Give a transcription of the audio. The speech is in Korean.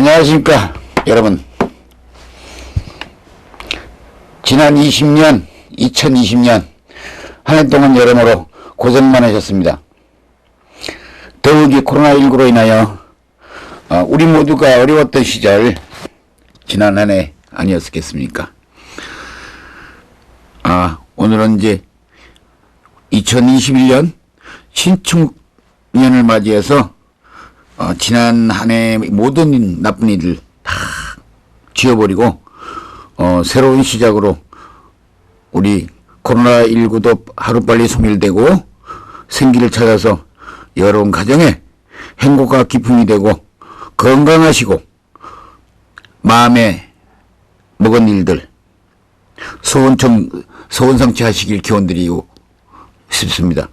안녕하십니까 여러분. 지난 20년 2020년 한 해 동안 여러모로 고생 많으셨습니다. 더욱이 코로나19로 인하여 어, 우리 모두가 어려웠던 시절 지난 한 해 아니었겠습니까? 아 오늘은 이제 2021년 신축년을 맞이해서 어, 지난 한 해 모든 나쁜 일을 다 지워버리고 어, 새로운 시작으로 우리 코로나19도 하루빨리 소멸되고 생기를 찾아서 여러분 가정에 행복과 기쁨이 되고 건강하시고 마음에 먹은 일들 소원 좀 소원 성취 하시길 기원드리고 싶습니다.